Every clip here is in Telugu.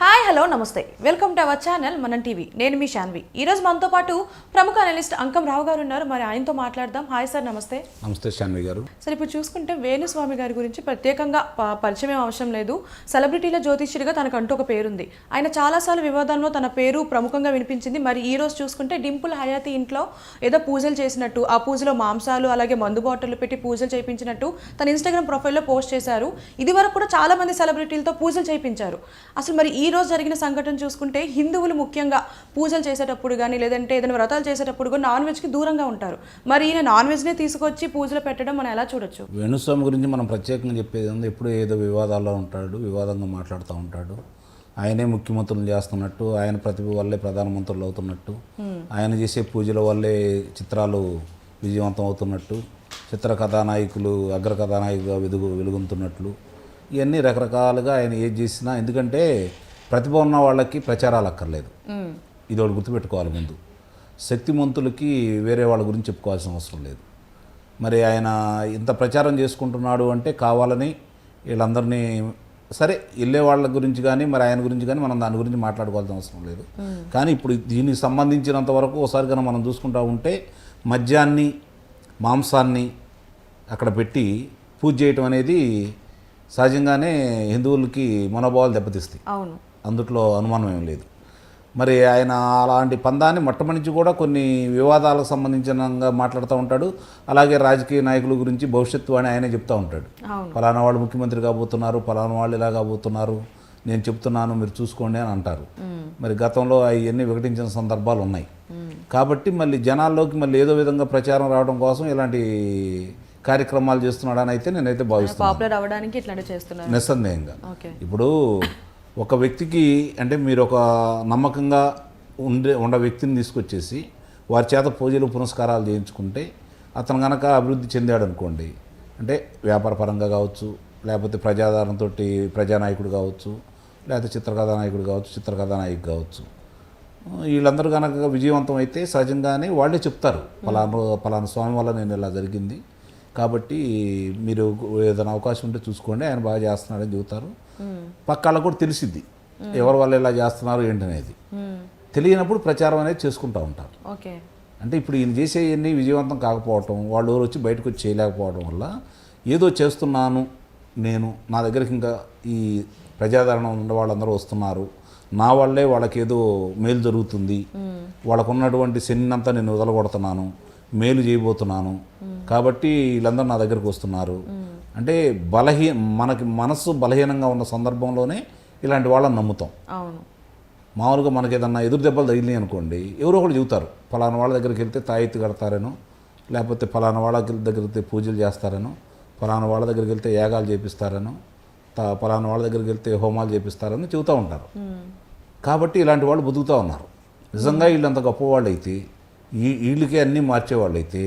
హాయ్ హలో నమస్తే. Welcome to our channel Manam TV నేను మీ శాన్వి. ఈ రోజు మనతో పాటు ప్రముఖ అనలిస్ట్ అంకం రావు గారు ఉన్నారు. మరి ఆయనతో మాట్లాడదాం. హాయ్ సార్ నమస్తే. నమస్తే శాన్వి గారు. సార్ ఇప్పుడు చూసుకుంటే వేణుస్వామి గారి గురించి ప్రత్యేకంగా పరిచయం ఏం అవసరం లేదు. సెలబ్రిటీల జ్యోతిష్యుడిగా తనకంటూ ఒక పేరుంది. ఆయన చాలాసార్లు వివాదంలో తన పేరు ప్రముఖంగా వినిపించింది. మరి ఈ రోజు చూసుకుంటే డింపుల్ హయాతి ఇంట్లో ఏదో పూజలు చేసినట్టు ఆ పూజలో మాంసాలు అలాగే మందు బాటిల్ పెట్టి పూజలు చేయించినట్టు తన ఇన్స్టాగ్రామ్ ప్రొఫైల్లో పోస్ట్ చేశారు. ఇది వరకు కూడా చాలా మంది సెలబ్రిటీలతో పూజలు చేయించారు. అసలు మరి ఈ రోజు జరిగిన సంఘటన చూసుకుంటే హిందువులు ముఖ్యంగా పూజలు చేసేటప్పుడు కానీ లేదంటే ఏదైనా వ్రతాలు చేసేటప్పుడు కూడా నాన్ వెజ్కి దూరంగా ఉంటారు. మరి ఈయన నాన్ వెజ్నే తీసుకొచ్చి పూజలు పెట్టడం మనం ఎలా చూడొచ్చు? వేణుస్వామి గురించి మనం ప్రత్యేకంగా చెప్పేది ఉంది ఎప్పుడు ఏదో వివాదాల్లో ఉంటాడు వివాదంగా మాట్లాడుతూ ఉంటాడు. ఆయనే ముఖ్యమంత్రులు చేస్తున్నట్టు ఆయన ప్రతిభ వల్లే ప్రధానమంత్రులు అవుతున్నట్టు ఆయన చేసే పూజల వల్లే చిత్రాలు విజయవంతం అవుతున్నట్టు చిత్ర కథానాయకులు అగ్ర కథానాయకుగా వెలుగు వెలుగుతున్నట్లు ఇవన్నీ రకరకాలుగా ఆయన ఏది చేసినా ఎందుకంటే ప్రతిభ ఉన్న వాళ్ళకి ప్రచారాలు అక్కర్లేదు. ఇది ఒకటి గుర్తుపెట్టుకోవాలి ముందు. శక్తిమంతులకి వేరే వాళ్ళ గురించి చెప్పుకోవాల్సిన అవసరం లేదు. మరి ఆయన ఇంత ప్రచారం చేసుకుంటున్నాడు అంటే కావాలని వీళ్ళందరినీ సరే వెళ్ళే వాళ్ళ గురించి కానీ మరి ఆయన గురించి కానీ మనం దాని గురించి మాట్లాడుకోవాల్సిన అవసరం లేదు. కానీ ఇప్పుడు దీనికి సంబంధించినంత వరకు ఒకసారి కనుక మనం చూసుకుంటా ఉంటే మద్యాన్ని మాంసాన్ని అక్కడ పెట్టి పూజ చేయటం అనేది సహజంగానే హిందువులకి మనోభావాలు దెబ్బతీస్తాయి. అవును. అందుట్లో అనుమానం ఏం లేదు. మరి ఆయన అలాంటి పందాన్ని మొట్టమొదటి కూడా కొన్ని వివాదాలకు సంబంధించినంగా మాట్లాడుతూ ఉంటాడు. అలాగే రాజకీయ నాయకుల గురించి భవిష్యత్తు అని ఆయనే చెప్తూ ఉంటాడు. ఫలానా వాళ్ళు ముఖ్యమంత్రి కాబోతున్నారు ఫలానా వాళ్ళు ఇలా కాబోతున్నారు నేను చెప్తున్నాను మీరు చూసుకోండి అని అంటారు. మరి గతంలో అవన్నీ వికటించిన సందర్భాలు ఉన్నాయి. కాబట్టి మళ్ళీ జనాల్లోకి మళ్ళీ ఏదో విధంగా ప్రచారం రావడం కోసం ఇలాంటి కార్యక్రమాలు చేస్తున్నాడని అయితే నేనైతే భావిస్తున్నాను. నిస్సందేహంగా. ఇప్పుడు ఒక వ్యక్తికి అంటే మీరు ఒక నమ్మకంగా ఉండే ఉండ వ్యక్తిని తీసుకొచ్చేసి వారి చేత పూజలు పునస్కారాలు చేయించుకుంటే అతను కనుక అభివృద్ధి చెందాడు అనుకోండి అంటే వ్యాపార పరంగా కావచ్చు లేకపోతే ప్రజాదారంతో ప్రజానాయకుడు కావచ్చు లేకపోతే చిత్రకథానాయకుడు కావచ్చు చిత్రకథానాయకు కావచ్చు. వీళ్ళందరూ కనుక విజయవంతం అయితే సహజంగానే వాళ్ళే చెప్తారు పలానా పలానా స్వామి వల్ల నేను ఇలా జరిగింది. కాబట్టి మీరు ఏదైనా అవకాశం ఉంటే చూసుకోండి ఆయన బాగా చేస్తున్నాడని చెబుతారు. పక్కాళ్ళకు కూడా తెలిసిద్ది. ఎవరి వల్ల ఇలా చేస్తున్నారు ఏంటనేది. తెలియనప్పుడు ప్రచారం అనేది చేసుకుంటూ ఉంటారు. అంటే ఇప్పుడు ఈయన చేసేవన్నీ విజయవంతం కాకపోవటం వాళ్ళు ఎవరు వచ్చి బయటకు వచ్చి చేయలేకపోవడం వల్ల ఏదో చేస్తున్నాను నేను నా దగ్గరికి ఇంకా ఈ ప్రజాదరణ ఉన్న వాళ్ళందరూ వస్తున్నారు. నా వల్లే వాళ్ళకి ఏదో మేలు జరుగుతుంది. వాళ్ళకు ఉన్నటువంటి శనినంతా నేను వదలగొడుతున్నాను. మేలు చేయబోతున్నాను. కాబట్టి వీళ్ళందరూ నా దగ్గరికి వస్తున్నారు. అంటే బలహీ మనకి మనస్సు బలహీనంగా ఉన్న సందర్భంలోనే ఇలాంటి వాళ్ళని నమ్ముతాం. అవును. మామూలుగా మనకి ఏదన్నా ఎదురు దెబ్బలు తగిలినాయి అనుకోండి ఎవరో ఒకరు చెబుతారు ఫలానా వాళ్ళ దగ్గరికి వెళ్తే తాయెత్తు కడతారనో లేకపోతే ఫలానా వాళ్ళ దగ్గరికి వెళ్తే పూజలు చేస్తారనో ఫలానా వాళ్ళ దగ్గరికి వెళ్తే యాగాలు చేపిస్తారనో తా ఫలానా వాళ్ళ దగ్గరికి వెళ్తే హోమాలు చేపిస్తారని చెబుతూ ఉంటారు. కాబట్టి ఇలాంటి వాళ్ళు బతుకుతూ ఉన్నారు. నిజంగా వీళ్ళంత గొప్పవాళ్ళు అయితే ఈ వీళ్ళకి అన్నీ మార్చేవాళ్ళు అయితే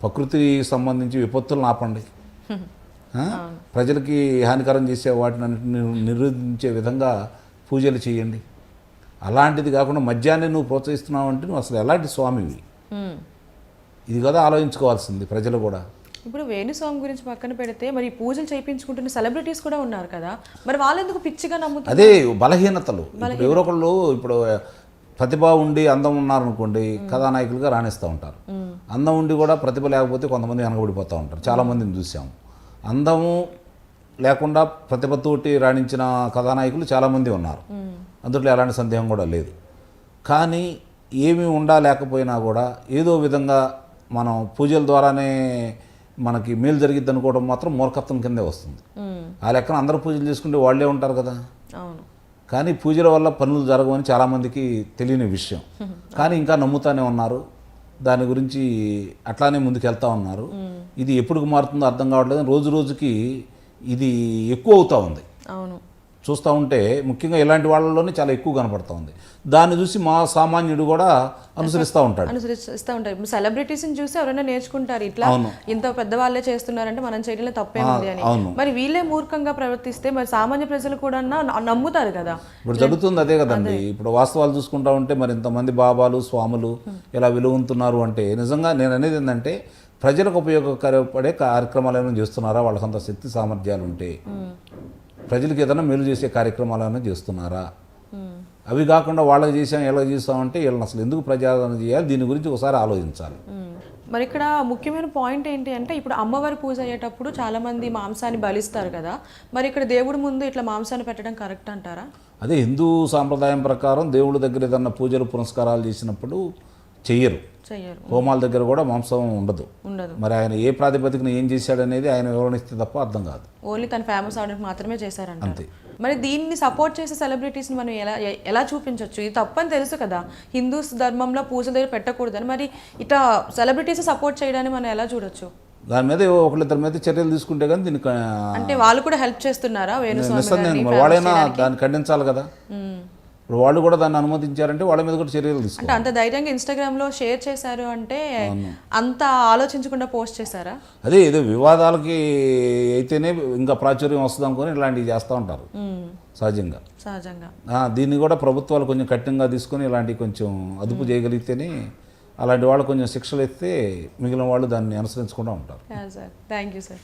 ప్రకృతికి సంబంధించి విపత్తులను ఆపండి? ప్రజలకి హానికరం చేసే వాటిని అన్నిటిని నిరోధించే విధంగా పూజలు చేయండి. అలాంటిది కాకుండా మద్యాన్ని నువ్వు ప్రోత్సహిస్తున్నావు అంటే నువ్వు అసలు ఎలాంటి స్వామివి. ఇది కదా ఆలోచించుకోవాల్సింది ప్రజలు కూడా. ఇప్పుడు వేణుస్వామి గురించి పక్కన పెడితే మరి పూజలు చేయించుకుంటున్న సెలబ్రిటీస్ కూడా ఉన్నారు కదా. మరి వాళ్ళు ఎందుకు పిచ్చిగా నమ్ముతారు అదే బలహీనతలు. ఇప్పుడు ఎవరో ఒకళ్ళు ఇప్పుడు ప్రతిభ ఉండి అందం ఉన్నారనుకోండి కథానాయకులుగా రాణిస్తూ ఉంటారు. అందం ఉండి కూడా ప్రతిభ లేకపోతే కొంతమంది వెనకబడిపోతూ ఉంటారు. చాలామందిని చూసాము అందము లేకుండా ప్రతిభతోటి రాణించిన కథానాయకులు చాలామంది ఉన్నారు. అందులో ఎలాంటి సందేహం కూడా లేదు. కానీ ఏమి ఉండా లేకపోయినా కూడా ఏదో విధంగా మనం పూజల ద్వారానే మనకి మేలు జరిగిద్ది అనుకోవడం మాత్రం మూర్ఖత్వం కిందే వస్తుంది. ఆ లెక్కన అందరూ పూజలు చేసుకుంటే వాళ్ళే ఉంటారు కదా. కానీ పూజల వల్ల పనులు జరగవని చాలామందికి తెలియని విషయం. కానీ ఇంకా నమ్ముతానే ఉన్నారు. దాని గురించి అట్లానే ముందుకెళ్తా ఉన్నారు. ఇది ఎప్పుడు మారుతుందో అర్థం కావట్లేదు. రోజు రోజుకి ఇది ఎక్కువ అవుతూ ఉంది. అవును. చూస్తూ ఉంటే ముఖ్యంగా ఇలాంటి వాళ్ళలోనే చాలా ఎక్కువ కనపడతా ఉంది. దాన్ని చూసి మా సామాన్యుడు కూడా అనుసరిస్తూ ఉంటాడు. అనుసరిస్తూ ఉంటారు ఇప్పుడు సెలబ్రిటీస్ చూసి ఎవరైనా నేర్చుకుంటారు. ఇట్లా. ఇంత పెద్దవాళ్ళే చేస్తున్నారంటే మనం చేయడంలో తప్పేముంది అని. అవును. మరి వీళ్ళే మూర్ఖంగా ప్రవర్తిస్తే మరి సామాన్య ప్రజలు కూడా నమ్ముతారు కదా. ఇప్పుడు జరుగుతుంది అదే కదండి. ఇప్పుడు వాస్తవాలు చూసుకుంటా ఉంటే మరి ఇంతమంది బాబాలు స్వాములు ఇలా వెలుగుతున్నారు అంటే నిజంగా నేను అనేది ఏంటంటే ప్రజలకు ఉపయోగపడే కార్యక్రమాలు ఏమైనా చేస్తున్నారా వాళ్ళకంత శక్తి సామర్థ్యాలు ఉంటే. ప్రజలకు ఏదైనా మేలు చేసే కార్యక్రమాలు ఏమైనా చేస్తున్నారా అవి కాకుండా వాళ్ళకి చేసాం ఎలా చేసామంటే వీళ్ళని అసలు ఎందుకు ప్రజాదరణ చేయాలి? దీని గురించి ఒకసారి ఆలోచించాలి. మరి ఇక్కడ ముఖ్యమైన పాయింట్ ఏంటి అంటే ఇప్పుడు అమ్మవారి పూజ అయ్యేటప్పుడు చాలా మంది మాంసాన్ని బలిస్తారు కదా. మరి ఇక్కడ దేవుడి ముందు ఇట్లా మాంసాన్ని పెట్టడం కరెక్ట్ అంటారా? అదే హిందూ సాంప్రదాయం ప్రకారం దేవుడి దగ్గర ఏదన్నా పూజలు పునస్కారాలు చేసినప్పుడు చెయ్యరు. హోమాల దగ్గర కూడా మాంసం ఉండదు. ఉండదు. మరి ఆయన ఏ ప్రాతిపదికన ఏం చేశాడనేది ఆయన వివరణిస్తే తప్ప అర్థం కాదు. ఓన్లీ తను ఫేమస్ అవడానికి మాత్రమే చేశారంట అంతే. మరి దీన్ని సపోర్ట్ చేసే సెలబ్రిటీస్ని మనం ఎలా ఎలా చూపించవచ్చు ఇది తప్పని తెలుసు కదా. హిందూస్ ధర్మంలో పూజల దగ్గర పెట్టకూడదని. మరి ఇట్లా సెలబ్రిటీస్ సపోర్ట్ చేయడాన్ని మనం ఎలా చూడొచ్చు? దాని మీద ఒకళ్ళిద్దరి మీద చర్యలు తీసుకుంటే కానీ దీనికి అంటే వాళ్ళు కూడా హెల్ప్ చేస్తున్నారా? మరి వాళ్ళైనా దాన్ని ఖండించాలి కదా. ఇప్పుడు వాళ్ళు కూడా దాన్ని అనుమతించారంటే వాళ్ళ మీద కూడా చర్యలు తీసుకోవాలి. అంటే అంత ధైర్యంగా ఇన్స్టాగ్రామ్లో షేర్ చేశారు అంటే అంత ఆలోచించకుండా పోస్ట్ చేశారా? అదే ఏదో వివాదాలకి అయితేనే ఇంకా ప్రాచుర్యం వస్తుంది అనుకొని ఇలాంటివి చేస్తూ ఉంటారు. సహజంగా. సహజంగా. దీన్ని కూడా ప్రభుత్వాలు కొంచెం కఠినంగా తీసుకొని ఇలాంటివి కొంచెం అదుపు చేయగలిగితేనే అలాంటి వాళ్ళు కొంచెం శిక్షలు ఇస్తే మిగిలిన వాళ్ళు దాన్ని అనుసరించకుండా ఉంటారు. Sir thank you sir